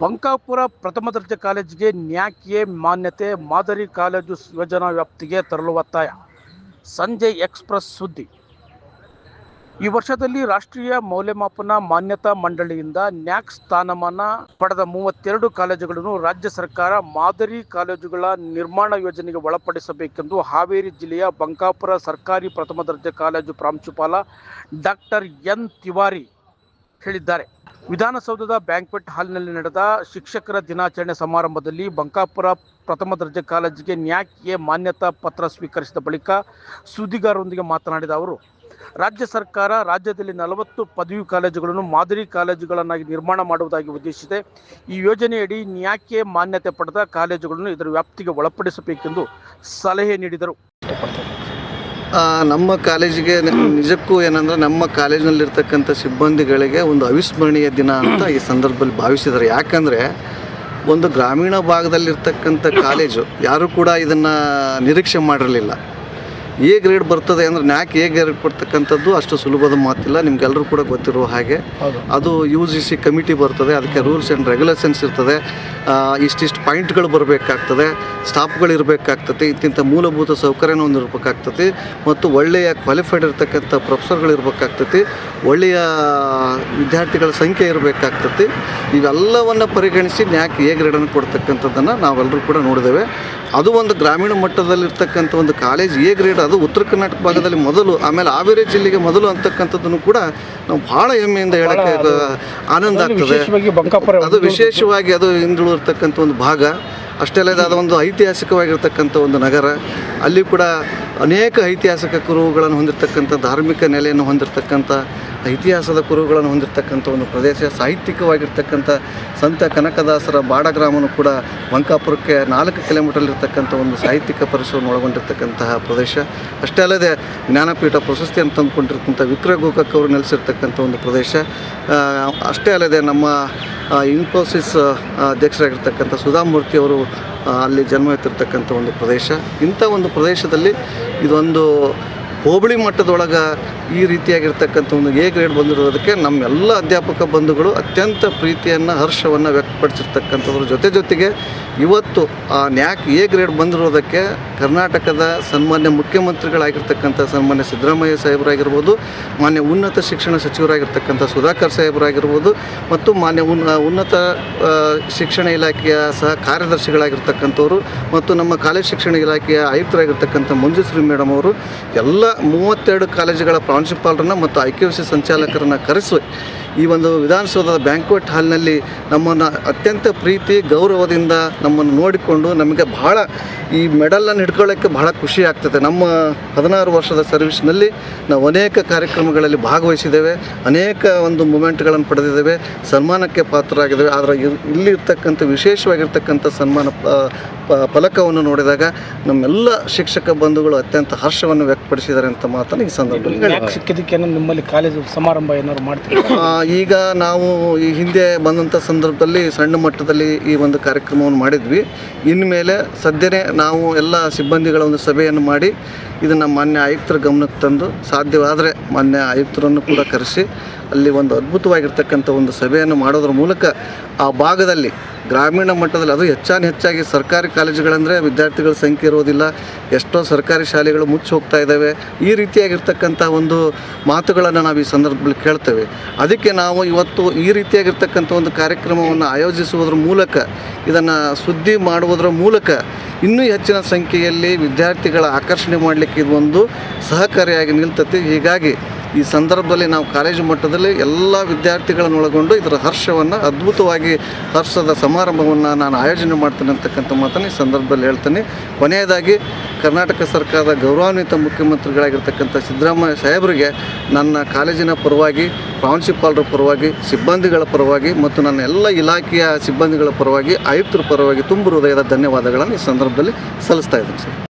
ಬಂಕಾಪುರ ಪ್ರಥಮ ದರ್ಜೆ ಕಾಲೇಜಿಗೆ ನ್ಯಾಕ್ ಎ ಮಾನ್ಯತೆ, ಮಾದರಿ ಕಾಲೇಜು ಯೋಜನಾ ವ್ಯಾಪ್ತಿಗೆ ತರಲು ಒತ್ತಾಯ. ಸಂಜೆ ಎಕ್ಸ್ಪ್ರೆಸ್ ಸುದ್ದಿ. ಈ ವರ್ಷದಲ್ಲಿ ರಾಷ್ಟ್ರೀಯ ಮೌಲ್ಯಮಾಪನ ಮಾನ್ಯತಾ ಮಂಡಳಿಯಿಂದ ನ್ಯಾಕ್ ಸ್ಥಾನಮಾನ ಪಡೆದ ಮೂವತ್ತೆರಡು ಕಾಲೇಜುಗಳನ್ನು ರಾಜ್ಯ ಸರ್ಕಾರ ಮಾದರಿ ಕಾಲೇಜುಗಳ ನಿರ್ಮಾಣ ಯೋಜನೆಗೆ ಒಳಪಡಿಸಬೇಕೆಂದು ಹಾವೇರಿ ಜಿಲ್ಲೆಯ ಬಂಕಾಪುರ ಸರ್ಕಾರಿ ಪ್ರಥಮ ದರ್ಜೆ ಕಾಲೇಜು ಪ್ರಾಂಶುಪಾಲ ಡಾಕ್ಟರ್ ಎನ್ ತಿವಾರಿ ಹೇಳಿದ್ದಾರೆ. ವಿಧಾನಸೌಧದ ಬ್ಯಾಂಕ್ವೆಟ್ ಹಾಲ್ನಲ್ಲಿ ನಡೆದ ಶಿಕ್ಷಕರ ದಿನಾಚರಣೆ ಸಮಾರಂಭದಲ್ಲಿ ಬಂಕಾಪುರ ಪ್ರಥಮ ದರ್ಜೆ ಕಾಲೇಜಿಗೆ ನ್ಯಾಕ್ಗೆ ಮಾನ್ಯತಾ ಪತ್ರ ಸ್ವೀಕರಿಸಿದ ಬಳಿಕ ಸುದ್ದಿಗಾರರೊಂದಿಗೆ ಮಾತನಾಡಿದ ಅವರು, ರಾಜ್ಯ ಸರ್ಕಾರ ರಾಜ್ಯದಲ್ಲಿ ನಲವತ್ತು ಪದವಿ ಕಾಲೇಜುಗಳನ್ನು ಮಾದರಿ ಕಾಲೇಜುಗಳನ್ನಾಗಿ ನಿರ್ಮಾಣ ಮಾಡುವುದಾಗಿ ಉದ್ದೇಶಿಸಿದೆ. ಈ ಯೋಜನೆಯಡಿ ನ್ಯಾಕ್ಗೆ ಮಾನ್ಯತೆ ಪಡೆದ ಕಾಲೇಜುಗಳನ್ನು ಇದರ ವ್ಯಾಪ್ತಿಗೆ ಒಳಪಡಿಸಬೇಕೆಂದು ಸಲಹೆ ನೀಡಿದರು. ನಮ್ಮ ಕಾಲೇಜಿಗೆ ನಿಜಕ್ಕೂ ಏನಂದ್ರೆ ನಮ್ಮ ಕಾಲೇಜಿನಲ್ಲಿರ್ತಕ್ಕಂಥ ಸಿಬ್ಬಂದಿಗಳಿಗೆ ಒಂದು ಅವಿಸ್ಮರಣೀಯ ದಿನ ಅಂತ ಈ ಸಂದರ್ಭದಲ್ಲಿ ಭಾವಿಸಿದ್ದಾರೆ. ಯಾಕಂದರೆ ಒಂದು ಗ್ರಾಮೀಣ ಭಾಗದಲ್ಲಿರ್ತಕ್ಕಂಥ ಕಾಲೇಜು ಯಾರೂ ಕೂಡ ಇದನ್ನು ನಿರೀಕ್ಷೆ ಮಾಡಿರಲಿಲ್ಲ. ಎ ಗ್ರೇಡ್ ಬರ್ತದೆ ಅಂದರೆ ನ್ಯಾಕ್ ಎ ಗ್ರೇಡ್ ಕೊಡ್ತಕ್ಕಂಥದ್ದು ಅಷ್ಟು ಸುಲಭದ ಮಾತಿಲ್ಲ ನಿಮ್ಗೆಲ್ಲರೂ ಕೂಡ ಗೊತ್ತಿರುವ ಹಾಗೆ. ಅದು ಯು ಜಿ ಸಿ ಕಮಿಟಿ ಬರ್ತದೆ ಅದಕ್ಕೆ ರೂಲ್ಸ್ ಆ್ಯಂಡ್ ರೆಗ್ಯುಲೇಷನ್ಸ್ ಇರ್ತದೆ. ಇಷ್ಟಿಷ್ಟು ಪಾಯಿಂಟ್ಗಳು ಬರಬೇಕಾಗ್ತದೆ ಸ್ಟಾಫ್ಗಳು ಇರಬೇಕಾಗ್ತದೆ ಇಂತಿಂಥ ಮೂಲಭೂತ ಸೌಕರ್ಯನ ಹೊಂದಿರಬೇಕಾಗ್ತದೆ ಮತ್ತು ಒಳ್ಳೆಯ ಕ್ವಾಲಿಫೈಡ್ ಇರ್ತಕ್ಕಂಥ ಪ್ರೊಫೆಸರ್ಗಳು ಇರಬೇಕಾಗ್ತದೆ ಒಳ್ಳೆಯ ವಿದ್ಯಾರ್ಥಿಗಳ ಸಂಖ್ಯೆ ಇರಬೇಕಾಗ್ತದೆ. ಇವೆಲ್ಲವನ್ನು ಪರಿಗಣಿಸಿ ನ್ಯಾಕ್ ಎ ಗ್ರೇಡನ್ನು ಕೊಡ್ತಕ್ಕಂಥದ್ದನ್ನು ನಾವೆಲ್ಲರೂ ಕೂಡ ನೋಡಿದ್ದೇವೆ. ಅದು ಒಂದು ಗ್ರಾಮೀಣ ಮಟ್ಟದಲ್ಲಿರ್ತಕ್ಕಂಥ ಒಂದು ಕಾಲೇಜ್ ಎ ಗ್ರೇಡ್ ಅದು ಉತ್ತರ ಕರ್ನಾಟಕ ಭಾಗದಲ್ಲಿ ಮೊದಲು ಆಮೇಲೆ ಹಾವೇರಿ ಜಿಲ್ಲೆಗೆ ಮೊದಲು ಅಂತಕ್ಕಂಥದ್ದನ್ನು ಕೂಡ ನಾವು ಭಾಳ ಹೆಮ್ಮೆಯಿಂದ ಹೇಳಕ್ಕೆ ಆನಂದ ಆಗ್ತದೆ. ಅದು ವಿಶೇಷವಾಗಿ ಅದು ಹಿಂದುಳಿರ್ತಕ್ಕಂಥ ಒಂದು ಭಾಗ. ಅಷ್ಟೇ ಅಲ್ಲದೆ ಒಂದು ಐತಿಹಾಸಿಕವಾಗಿರ್ತಕ್ಕಂಥ ಒಂದು ನಗರ. ಅಲ್ಲಿ ಕೂಡ ಅನೇಕ ಐತಿಹಾಸಿಕ ಕುರುಗಳನ್ನು ಹೊಂದಿರತಕ್ಕಂಥ ಧಾರ್ಮಿಕ ನೆಲೆಯನ್ನು ಹೊಂದಿರತಕ್ಕಂಥ ಇತಿಹಾಸದ ಕುರುಗಳನ್ನು ಹೊಂದಿರತಕ್ಕಂಥ ಒಂದು ಪ್ರದೇಶ, ಸಾಹಿತ್ಯಿಕವಾಗಿರ್ತಕ್ಕಂಥ ಸಂತ ಕನಕದಾಸರ ಬಾಡ ಗ್ರಾಮನು ಕೂಡ ಬಂಕಾಪುರಕ್ಕೆ ನಾಲ್ಕು ಕಿಲೋಮೀಟರ್ಲಿರ್ತಕ್ಕಂಥ ಒಂದು ಸಾಹಿತ್ಯಿಕ ಪರಿಸರವನ್ನು ಒಳಗೊಂಡಿರ್ತಕ್ಕಂತಹ ಪ್ರದೇಶ. ಅಷ್ಟೇ ಅಲ್ಲದೆ ಜ್ಞಾನಪೀಠ ಪ್ರಶಸ್ತಿಯನ್ನು ತಂದುಕೊಂಡಿರ್ತಕ್ಕಂಥ ವಿಕ್ರ ಗೋಕಾಕ್ ಅವರು ನೆಲೆಸಿರ್ತಕ್ಕಂಥ ಒಂದು ಪ್ರದೇಶ. ಅಷ್ಟೇ ಅಲ್ಲದೆ ನಮ್ಮ ಇನ್ಫೋಸಿಸ್ ಅಧ್ಯಕ್ಷರಾಗಿರ್ತಕ್ಕಂಥ ಸುಧಾಮೂರ್ತಿ ಅವರು ಅಲ್ಲಿ ಜನ್ಮ ಎತ್ತಿರ್ತಕ್ಕಂಥ ಒಂದು ಪ್ರದೇಶ. ಇಂಥ ಒಂದು ಪ್ರದೇಶದಲ್ಲಿ ಇದೊಂದು ಹೋಬಳಿ ಮಟ್ಟದೊಳಗೆ ಈ ರೀತಿಯಾಗಿರ್ತಕ್ಕಂಥ ಒಂದು ಎ ಗ್ರೇಡ್ ಬಂದಿರೋದಕ್ಕೆ ನಮ್ಮೆಲ್ಲ ಅಧ್ಯಾಪಕ ಬಂಧುಗಳು ಅತ್ಯಂತ ಪ್ರೀತಿಯನ್ನು, ಹರ್ಷವನ್ನು ವ್ಯಕ್ತಪಡಿಸಿರ್ತಕ್ಕಂಥದ್ರ ಜೊತೆ ಜೊತೆಗೆ ಇವತ್ತು ಆ ನ್ಯಾಕ್ ಎ ಗ್ರೇಡ್ ಬಂದಿರೋದಕ್ಕೆ ಕರ್ನಾಟಕದ ಸನ್ಮಾನ್ಯ ಮುಖ್ಯಮಂತ್ರಿಗಳಾಗಿರ್ತಕ್ಕಂಥ ಸನ್ಮಾನ್ಯ ಸಿದ್ದರಾಮಯ್ಯ ಸಾಹೇಬರಾಗಿರ್ಬೋದು, ಮಾನ್ಯ ಉನ್ನತ ಶಿಕ್ಷಣ ಸಚಿವರಾಗಿರ್ತಕ್ಕಂಥ ಸುಧಾಕರ್ ಸಾಹೇಬರಾಗಿರ್ಬೋದು ಮತ್ತು ಮಾನ್ಯ ಉನ್ ಉನ್ನತ ಶಿಕ್ಷಣ ಇಲಾಖೆಯ ಸಹ ಕಾರ್ಯದರ್ಶಿಗಳಾಗಿರ್ತಕ್ಕಂಥವ್ರು ಮತ್ತು ನಮ್ಮ ಕಾಲೇಜ್ ಶಿಕ್ಷಣ ಇಲಾಖೆಯ ಆಯುಕ್ತರಾಗಿರ್ತಕ್ಕಂಥ ಮಂಜುಶ್ರೀ ಮೇಡಮ್ ಅವರು ಎಲ್ಲ ಮೂವತ್ತೆರಡು ಕಾಲೇಜುಗಳ ಪ್ರಾಂಶುಪಾಲರನ್ನ ಮತ್ತು ಐ ಕೆ ಸಿ ಸಂಚಾಲಕರನ್ನು ಕರೆಸಿ ಈ ಒಂದು ವಿಧಾನಸೌಧದ ಬ್ಯಾಂಕ್ವೆಟ್ ಹಾಲ್ನಲ್ಲಿ ನಮ್ಮನ್ನು ಅತ್ಯಂತ ಪ್ರೀತಿ ಗೌರವದಿಂದ ನಮ್ಮನ್ನು ನೋಡಿಕೊಂಡು ನಮಗೆ ಬಹಳ ಈ ಮೆಡಲನ್ನು ಹಿಡ್ಕೊಳ್ಳೋಕ್ಕೆ ಬಹಳ ಖುಷಿ ಆಗ್ತದೆ. ನಮ್ಮ ಹದಿನಾರು ವರ್ಷದ ಸರ್ವಿಸ್ನಲ್ಲಿ ನಾವು ಅನೇಕ ಕಾರ್ಯಕ್ರಮಗಳಲ್ಲಿ ಭಾಗವಹಿಸಿದ್ದೇವೆ. ಅನೇಕ ಒಂದು ಮೂಮೆಂಟ್ಗಳನ್ನು ಪಡೆದಿದ್ದೇವೆ. ಸನ್ಮಾನಕ್ಕೆ ಪಾತ್ರರಾಗಿದ್ದೇವೆ. ಆದರೆ ಇಲ್ಲಿರ್ತಕ್ಕಂಥ ವಿಶೇಷವಾಗಿರ್ತಕ್ಕಂಥ ಸನ್ಮಾನ ಪ- ಪ- ಫಲಕವನ್ನು ನೋಡಿದಾಗ ನಮ್ಮೆಲ್ಲ ಶಿಕ್ಷಕ ಬಂಧುಗಳು ಅತ್ಯಂತ ಹರ್ಷವನ್ನು ವ್ಯಕ್ತಪಡಿಸಿದ್ದಾರೆ ಅಂತ ಮಾತನ್ನು ಈ ಸಂದರ್ಭದಲ್ಲಿ ನಿಮ್ಮಲ್ಲಿ ಕಾಲೇಜು ಸಮಾರಂಭ ಏನಾದ್ರು ಮಾಡ್ತೀವಿ ಈಗ ನಾವು ಈ ಹಿಂದೆ ಬಂದಂಥ ಸಂದರ್ಭದಲ್ಲಿ ಸಣ್ಣ ಮಟ್ಟದಲ್ಲಿ ಈ ಒಂದು ಕಾರ್ಯಕ್ರಮವನ್ನು ಮಾಡಿದ್ವಿ. ಇನ್ಮೇಲೆ ಸದ್ಯನೇ ನಾವು ಎಲ್ಲ ಸಿಬ್ಬಂದಿಗಳ ಒಂದು ಸಭೆಯನ್ನು ಮಾಡಿ ಇದನ್ನು ಮಾನ್ಯ ಆಯುಕ್ತರ ಗಮನಕ್ಕೆ ತಂದು ಸಾಧ್ಯವಾದರೆ ಮಾನ್ಯ ಆಯುಕ್ತರನ್ನು ಕೂಡ ಕರೆಸಿ ಅಲ್ಲಿ ಒಂದು ಅದ್ಭುತವಾಗಿರ್ತಕ್ಕಂಥ ಒಂದು ಸಭೆಯನ್ನು ಮಾಡೋದ್ರ ಮೂಲಕ ಆ ಭಾಗದಲ್ಲಿ ಗ್ರಾಮೀಣ ಮಟ್ಟದಲ್ಲಿ ಅದು ಹೆಚ್ಚಾನು ಹೆಚ್ಚಾಗಿ ಸರ್ಕಾರಿ ಕಾಲೇಜುಗಳಂದರೆ ವಿದ್ಯಾರ್ಥಿಗಳ ಸಂಖ್ಯೆ ಇರೋದಿಲ್ಲ. ಎಷ್ಟೋ ಸರ್ಕಾರಿ ಶಾಲೆಗಳು ಮುಚ್ಚಿ ಹೋಗ್ತಾ ಇದ್ದಾವೆ. ಈ ರೀತಿಯಾಗಿರ್ತಕ್ಕಂಥ ಒಂದು ಮಾತುಗಳನ್ನು ನಾವು ಈ ಸಂದರ್ಭದಲ್ಲಿ ಕೇಳ್ತೇವೆ. ಅದಕ್ಕೆ ನಾವು ಇವತ್ತು ಈ ರೀತಿಯಾಗಿರ್ತಕ್ಕಂಥ ಒಂದು ಕಾರ್ಯಕ್ರಮವನ್ನು ಆಯೋಜಿಸುವುದರ ಮೂಲಕ, ಇದನ್ನು ಸುದ್ದಿ ಮಾಡುವುದರ ಮೂಲಕ ಇನ್ನೂ ಹೆಚ್ಚಿನ ಸಂಖ್ಯೆಯಲ್ಲಿ ವಿದ್ಯಾರ್ಥಿಗಳ ಆಕರ್ಷಣೆ ಮಾಡಲಿಕ್ಕೆ ಇದು ಒಂದು ಸಹಕಾರಿಯಾಗಿ ನಿಲ್ತತಿ. ಹೀಗಾಗಿ ಈ ಸಂದರ್ಭದಲ್ಲಿ ನಾವು ಕಾಲೇಜು ಮಟ್ಟದಲ್ಲಿ ಎಲ್ಲ ವಿದ್ಯಾರ್ಥಿಗಳನ್ನು ಒಳಗೊಂಡು ಇದರ ಹರ್ಷವನ್ನು, ಅದ್ಭುತವಾಗಿ ಹರ್ಷದ ಸಮಾರಂಭವನ್ನು ನಾನು ಆಯೋಜನೆ ಮಾಡ್ತೇನೆ ಅಂತಕ್ಕಂಥ ಮಾತನ್ನು ಈ ಸಂದರ್ಭದಲ್ಲಿ ಹೇಳ್ತೇನೆ. ಕೊನೆಯದಾಗಿ, ಕರ್ನಾಟಕ ಸರ್ಕಾರದ ಗೌರವಾನ್ವಿತ ಮುಖ್ಯಮಂತ್ರಿಗಳಾಗಿರ್ತಕ್ಕಂಥ ಸಿದ್ದರಾಮಯ್ಯ ಸಾಹೇಬರಿಗೆ ನನ್ನ ಕಾಲೇಜಿನ ಪರವಾಗಿ, ಪ್ರಾಂಶುಪಾಲರ ಪರವಾಗಿ, ಸಿಬ್ಬಂದಿಗಳ ಪರವಾಗಿ ಮತ್ತು ನನ್ನ ಎಲ್ಲ ಇಲಾಖೆಯ ಸಿಬ್ಬಂದಿಗಳ ಪರವಾಗಿ, ಆಯುಕ್ತರ ಪರವಾಗಿ ತುಂಬ ಹೃದಯದ ಧನ್ಯವಾದಗಳನ್ನು ಈ ಸಂದರ್ಭದಲ್ಲಿ ಸಲ್ಲಿಸ್ತಾ ಇದ್ದೀನಿ ಸರ್.